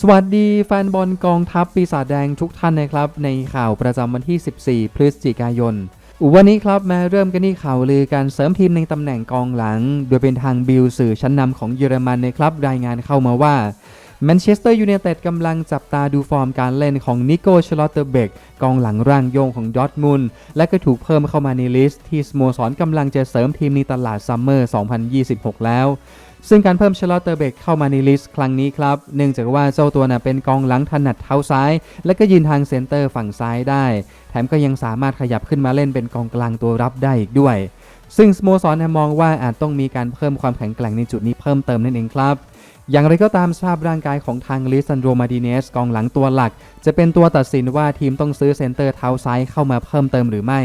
สวัสดีแฟนบอลกองทัพปีศาจแดงทุกท่านนะครับ ในข่าวประจำวันที่ 14 พฤศจิกายน วันนี้ครับมาเริ่มกันที่ข่าวลือการเสริมทีมในตำแหน่งกองหลัง โดยเป็นทางบิลสื่อชั้นนำของเยอรมันนะครับรายงานเข้ามาว่า แมนเชสเตอร์ยูไนเต็ดกำลังจับตาดูฟอร์มการเล่นของนิโก้ชลอตเตอร์เบกกองหลังร่างโยงของดอทมุนและก็ถูกเพิ่มเข้ามาในลิสต์ที่สโมสรกำลังจะเสริมทีมในตลาดซัมเมอร์ 2026 แล้วซึ่งการเพิ่มชลอตเตอร์เบกเข้ามาในลิสต์ครั้งนี้ครับ เนื่องจากว่าเจ้าตัวน่ะเป็นกองหลังถนัดเท้าซ้าย และก็ยืนทางเซนเตอร์ฝั่งซ้ายได้ แถมก็ยังสามารถขยับขึ้นมาเล่นเป็นกองกลางตัวรับได้อีกด้วย ซึ่งสโมสรมองว่าอาจต้องมีการเพิ่มความแข็งแกร่งในจุดนี้เพิ่มเติมนั่นเองครับ อย่างไรก็ตามสภาพร่างกายของทางลิซันโดมาดิเนสกองหลังตัวหลัก จะเป็นตัวตัดสินว่าทีมต้องซื้อเซนเตอร์เท้าซ้ายเข้ามาเพิ่มเติมหรือไม่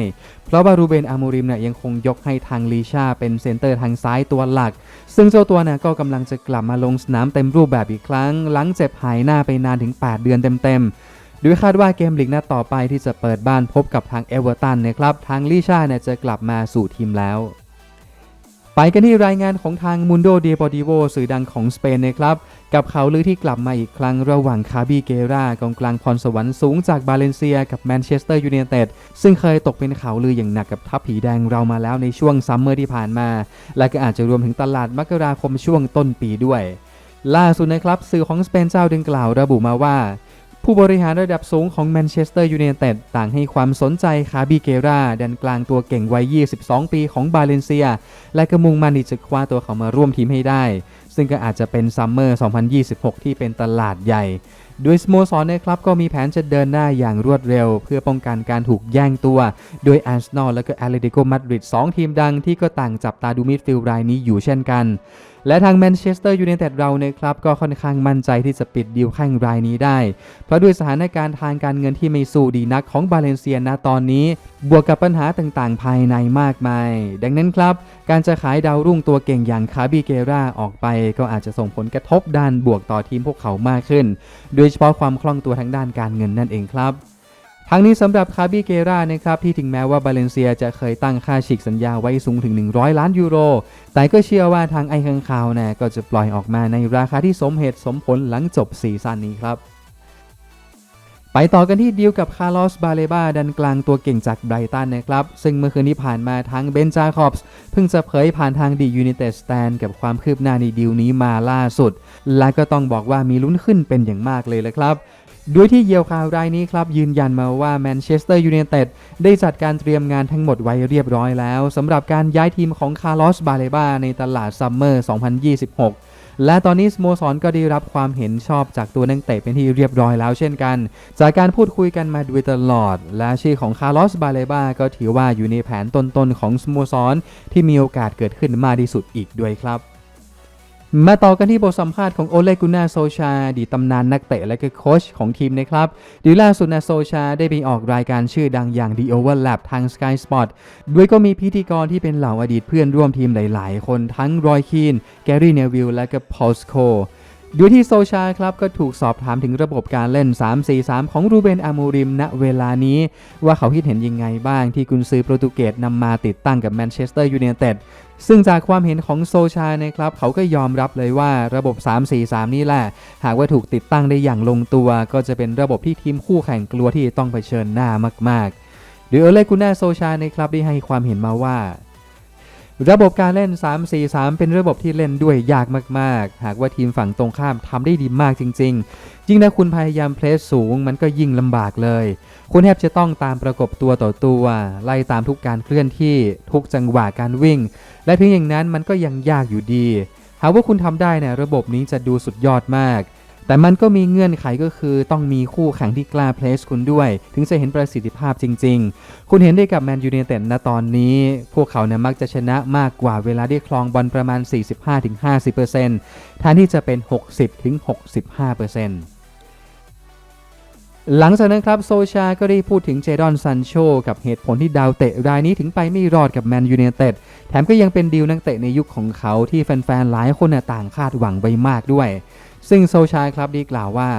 เพราะว่ารูเบนอามูริมเนี่ยยังคงยกให้ทางลีชาเป็นเซนเตอร์ทางซ้ายตัวหลัก ซึ่งเจ้าตัวน่ะก็กำลังจะกลับมาลงสนามเต็มรูปแบบอีกครั้ง หลังเจ็บหายหน้าไปนานถึง 8 เดือนเต็มๆโดยคาดว่าเกมลีกนัดต่อไปที่จะเปิดบ้านพบกับทางเอเวอร์ตันนะครับทางลีชาเนี่ยจะกลับมาสู่ทีมแล้ว ไปกันที่รายงานของทางมุนโดเด p อ r ิโวสื่อดังของสเปนนะครับ กับเขาลือที่กลับมาอีกครั้งระหว่างคาบิเกรากองกลางพรสวรรค์สูงจากบาเลนเซียกับแมนเชสเตอร์ยูไนเต็ดซึ่งเคยตกเป็นข่าวลืออย่างหนักกับทัพผีแดงเรามาแล้วในช่วงซัมเมอร์ที่ผ่านมา และก็อาจจะรวมถึงตลาดมกราคมช่วงต้นปีด้วย ล่าสุดนะครับสื่อของสเปนเจ้าดังกล่าวระบุมาว่า ผู้บริหารระดับสูงของแมนเชสเตอร์ยูไนเต็ดต่างให้ความสนใจคาบิเกราแดนกลางตัวเก่งวัย 22 ปีของบาเลนเซีย และก็มุ่งมันที่จะคว้าตัวเขามาร่วมทีมให้ได้ ซึ่งก็อาจจะเป็นซัมเมอร์ 2026 ที่เป็นตลาดใหญ่โดยสโมสรนะครับก็มีแผนจะเดินหน้าอย่างรวดเร็ว เพื่อป้องกันการถูกแย่งตัว โดยอาร์เซนอลและก็แอตเลติโกมาดริด2ทีมดังที่ก็ต่างจับตาดูมิดฟิลด์รายนี้อยู่เช่นกัน และทางแมนเชสเตอร์ยูไนเต็ดเรานะครับก็ค่อนข้างมั่นใจที่จะปิดดีลแข่งรายนี้ได้ เพราะด้วยสถานการณ์ทางการเงินที่ไม่สู้ดีนักของบาเลนเซียณตอนนี้ บวกกับปัญหาต่างๆ ภายในมากมาย ดังนั้นครับ การจะขายดาวรุ่งตัวเก่งอย่างคาบิเกราออกไป ก็อาจจะส่งผลกระทบด้านบวกต่อทีมพวกเขามากขึ้น โดยเฉพาะความคล่องตัวทางด้านการเงินนั่นเองครับ ทั้งนี้สำหรับคาบิเกรานะครับที่ถึงแม้ว่าบาเลนเซียจะเคยตั้งค่าฉีกสัญญาไว้สูงถึง 100 ล้านยูโร แต่ก็เชื่อว่าทางไอ้คังคาวนะก็จะปล่อยออกมาในราคาที่สมเหตุสมผลหลังจบซีซั่นนี้ครับ ไปต่อกันที่ดีลกับคาร์ลอสบาเลบาดันกลางตัวเก่งจากไบรตันนะครับ ซึ่งเมื่อคืนที่ผ่านมาทางเบนจาคอบส์เพิ่งจะเผยผ่านทางดียู i นเต็ดสแตนกับความคืบหน้าในดีลนี้มาล่าสุด และก็ต้องบอกว่ามีลุ้นขึ้นเป็นอย่างมากเลยละครับ โดยที่เยียวข่าวรายนี้ครับยืนยันมาว่าแมนเชสเตอร์ยูไนเต็ดได้จัดการเตรียมงานทั้งหมดไว้เรียบร้อยแล้วสำหรับการย้ายทีมของคาร์ลอสบาเลบาในตลาดซัมเมอร์ 2026และตอนนี้สโมสรก็ได้รับความเห็นชอบจากตัวนักเตะเป็นที่เรียบร้อยแล้วเช่นกัน จากการพูดคุยกันมาโดยตลอด และชื่อของคาร์ลอสบาเลบาก็ถือว่าอยู่ในแผนต้นๆของสโมสรที่มีโอกาสเกิดขึ้นมากที่สุดอีกด้วยครับ มาต่อกันที่บทสัมภาษณ์ของโอเลกุน่าโซชาดีตตำนานนักเตะและก็โค้ชของทีมนะครับดีล่าสุดนะโซชาได้ไปออกรายการชื่อดังอย่าง The Overlap ทาง Sky Sport ด้วยก็มีพิธีกรที่เป็นเหล่าอดีตเพื่อนร่วมทีมหลาย ๆ คนทั้งรอยคีน แกรี่เนวิลและก็พอลสโคโดยที่โซชาครับก็ถูกสอบถามถึงระบบการเล่น 3-4-3 ของรูเบนอามูริม ณ เวลานี้ ว่าเขาคิดเห็นยังไงบ้างที่กุนซือโปรตุเกสนำมาติดตั้งกับแมนเชสเตอร์ยูไนเต็ด ซึ่งจากความเห็นของโซชานะครับเขาก็ยอมรับเลยว่าระบบ 3-4-3 นี่แหละ หากว่าถูกติดตั้งได้อย่างลงตัว ก็จะเป็นระบบที่ทีมคู่แข่งกลัวที่ต้องเผชิญหน้ามากๆโดยเอเลกุน่าโซชานะครับได้ให้ความเห็นมาว่า ระบบการเล่น 3-4-3 เป็นระบบที่เล่นด้วยยากมาก ๆ หากว่าทีมฝั่งตรงข้ามทำได้ดีมากจริง ๆ ยิ่งถ้าคุณพยายามเพลสสูงมันก็ยิ่งลำบากเลย คุณแทบจะต้องตามประกบตัวต่อตัว ไล่ตามทุกการเคลื่อนที่ทุกจังหวะการวิ่ง และเพียงอย่างนั้นมันก็ยังยากอยู่ดี หากว่าคุณทำได้นี่ยระบบนี้จะดูสุดยอดมาก แต่มันก็มีเงื่อนไขก็คือต้องมีคู่แข่งที่กล้าเพลสคุณด้วย ถึงจะเห็นประสิทธิภาพจริง ๆ คุณเห็นได้กับแมนยู i นเต็ดณตอนนี้ พวกเขาเนี่ยมักจะชนะมากกว่าเวลาได้คลองบอลประมาณ 45-50%แทนที่จะเป็น 60-65%หลังจากนั้นครับโซชาก็ได้พูดถึงเจดอนซันโชกับเหตุผลที่ดาวเตะรายนี้ถึงไปไม่รอดกับแมนยู i นเต็ดแถมก็ยังเป็นดีลนักเตะในยุคของเขาที่แฟนๆ หลายคนต่างคาดหวังไว้มากด้วย ซึ่งโซชาครับได้กล่าวว่า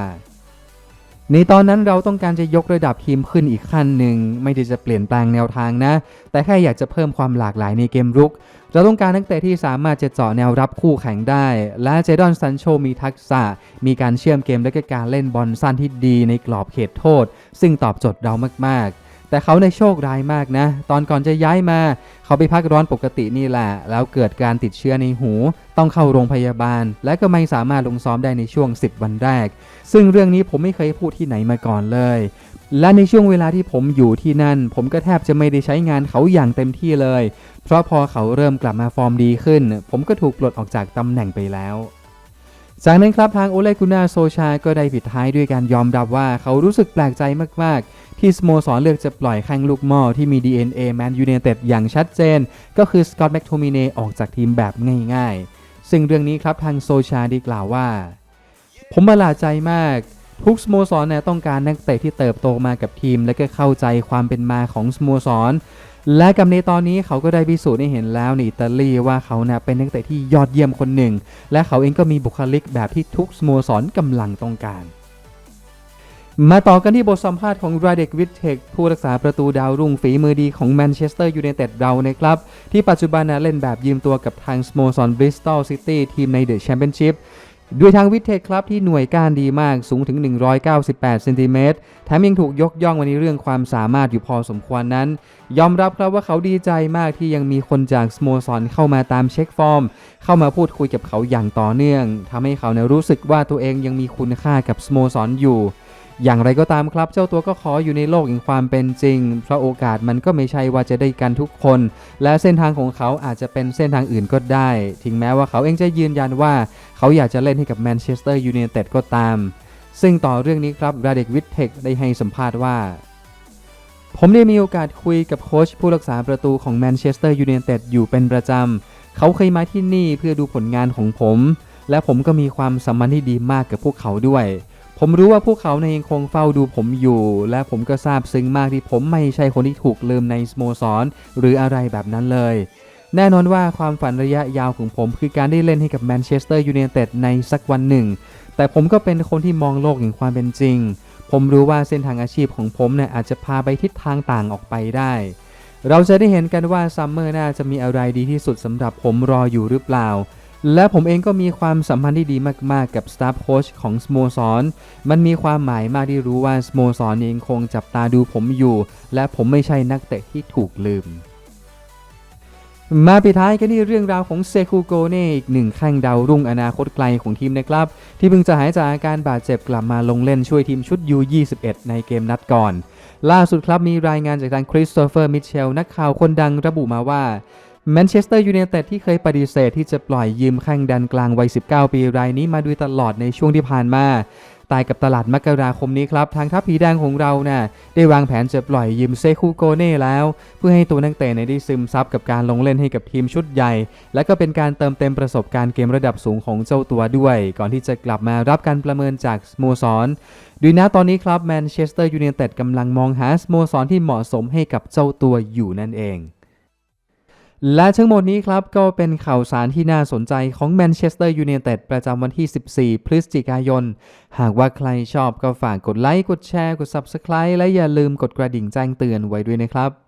ในตอนนั้นเราต้องการจะยกระดับทีมขึ้นอีกขั้นหนึ่ง ไม่ได้จะเปลี่ยนแปลงแนวทางนะ แต่แค่อยากจะเพิ่มความหลากหลายในเกมรุก เราต้องการนักเตะที่สามารถจะเจาะแนวรับคู่แข่งได้ และเจดอนซันโชมีทักษะ มีการเชื่อมเกมและก็การเล่นบอลสั้นที่ดีในกรอบเขตโทษ ซึ่งตอบโจทย์เรามากๆ แต่เขาในโชคร้ายมากนะ ตอนก่อนจะย้ายมา เขาไปพักร้อนปกตินี่แหละ แล้วเกิดการติดเชื้อในหู ต้องเข้าโรงพยาบาล และก็ไม่สามารถลงซ้อมได้ในช่วง 10 วันแรก ซึ่งเรื่องนี้ผมไม่เคยพูดที่ไหนมาก่อนเลย และในช่วงเวลาที่ผมอยู่ที่นั่น ผมก็แทบจะไม่ได้ใช้งานเขาอย่างเต็มที่เลย เพราะพอเขาเริ่มกลับมาฟอร์มดีขึ้น ผมก็ถูกปลดออกจากตำแหน่งไปแล้ว จากนั้นครับทางโอเลกุนาโซชาก็ได้ปิดท้ายด้วยการยอมรับว่าเขารู้สึกแปลกใจมาก ๆ ที่สโมสรเลือกจะปล่อยแข้งลูกหม้อที่มี DNA แมนยู i นเต็ดอย่างชัดเจน ก็คือสกอตต์แมคโทมิเนออกจากทีมแบบง่าย ๆ ซึ่งเรื่องนี้ครับทางโซชาได้กล่าวว่า ผมประหลาดใจมากทุกสโมสรเนี่ยต้องการนักเตะที่เติบโตมากับทีม และก็เข้าใจความเป็นมาของสโมสร และกับในตอนนี้เขาก็ได้พิสูจน์ให้เห็นแล้วในอิตาลีว่าเขาเนะเป็นนักเตะที่ยอดเยี่ยมคนหนึ่ง และเขาเองก็มีบุคลิกแบบที่ทุกสโมสรกำลังต้องการ มาต่อกันที่บทสัมภาษณ์ของราเด็กวิทเทคผู้รักษาประตูดาวรุ่งฝีมือดีของแมนเชสเตอร์ยูไนเต็ดเรานะครับ ที่ปัจจุบันนะเล่นแบบยืมตัวกับทางสโมสรบริสตอลซิตี้ทีมในเดอะแชมเปี้ยนชิพ ด้วยทางวิทเทคครับที่หน่วยก้านดีมากสูงถึง 198 เซนติเมตรแถมยังถูกยกย่องมาในเรื่องความสามารถอยู่พอสมควรนั้น ยอมรับครับว่าเขาดีใจมากที่ยังมีคนจากสโมสรเข้ามาตามเช็คฟอร์ม เข้ามาพูดคุยกับเขาอย่างต่อเนื่องทำให้เขาเนี่ยรู้สึกว่าตัวเองยังมีคุณค่ากับสโมสรอยู่ อย่างไรก็ตามครับ เจ้าตัวก็ขออยู่ในโลกแห่งความเป็นจริง เพราะโอกาสมันก็ไม่ใช่ว่าจะได้กันทุกคน และเส้นทางของเขาอาจจะเป็นเส้นทางอื่นก็ได้ ถึงแม้ว่าเขาเองจะยืนยันว่า เขาอยากจะเล่นให้กับแมนเชสเตอร์ยูไนเต็ดก็ตาม ซึ่งต่อเรื่องนี้ครับราเด็กวิทเทคได้ให้สัมภาษณ์ว่าผมได้มีโอกาสคุยกับโค้ชผู้รักษาประตูของแมนเชสเตอร์ยูไนเต็ดอยู่เป็นประจำ เขาเคยมาที่นี่เพื่อดูผลงานของผม และผมก็มีความสัมพันธ์ที่ดีมากกับพวกเขาด้วย ผมรู้ว่าพวกเขาเนี่ยยังคงเฝ้าดูผมอยู่ และผมก็ซาบซึ้งมากที่ผมไม่ใช่คนที่ถูกลืมในสโมสร หรืออะไรแบบนั้นเลย แน่นอนว่าความฝันระยะยาวของผมคือการได้เล่นให้กับแมนเชสเตอร์ยูไนเต็ดในสักวันหนึ่ง แต่ผมก็เป็นคนที่มองโลกแห่างความเป็นจริง ผมรู้ว่าเส้นทางอาชีพของผมเนี่ยอาจจะพาไปทิศทางต่างออกไปได้ เราจะได้เห็นกันว่าซัมเมอร์หน้าจะมีอะไรดีที่สุดสำหรับผมรออยู่หรือเปล่า และผมเองก็มีความสัมพันธ์ที่ดีมาก ๆ กับสตาฟโค้ชของสโมสร มันมีความหมายมากที่รู้ว่าสโมสรเองคงจับตาดูผมอยู่ และผมไม่ใช่นักเตะที่ถูกลืม มาปิดท้ายกันที่เรื่องราวของเซคูโกเน่อีกหนึ่งแข้งดาวรุ่งอนาคตไกลของทีมนะครับ ที่เพิ่งจะหายจากอาการบาดเจ็บกลับมาลงเล่นช่วยทีมชุด U21 ในเกมนัดก่อน ล่าสุดครับมีรายงานจากทางคริสโตเฟอร์มิเชลนักข่าวคนดังระบุมาว่า แมนเชสเตอร์ยูไนเต็ดที่เคยปฏิเสธที่จะปล่อยยืมแข้งดันกลางวัย 19 ปีรายนี้มาโดยตลอดในช่วงที่ผ่านมาตายกับตลาดมกราคมนี้ครับ ทางทัพผีแดงของเรานะ่ะได้วางแผนจะปล่อยยืมเซคูโกเน่แล้ว เพื่อให้ตัวนักเตะในได้ซึมซับกับการลงเล่นให้กับทีมชุดใหญ่ และก็เป็นการเติมเต็มประสบการณ์เกมระดับสูงของเจ้าตัวด้วย ก่อนที่จะกลับมารับการประเมินจากสโมสรโดยณตอนนี้ครับแมนเชสเตอร์ยูไนเต็ดกำลังมองหาสโมสรที่เหมาะสมให้กับเจ้าตัวอยู่นั่นเอง และทั้งหมดนี้ครับ ก็เป็นข่าวสารที่น่าสนใจของแมนเชสเตอร์ยูไนเต็ดประจำวันที่ 14 พฤศจิกายน หากว่าใครชอบก็ฝากกดไลค์ กดแชร์ กด Subscribe และอย่าลืมกดกระดิ่งแจ้งเตือนไว้ด้วยนะครับ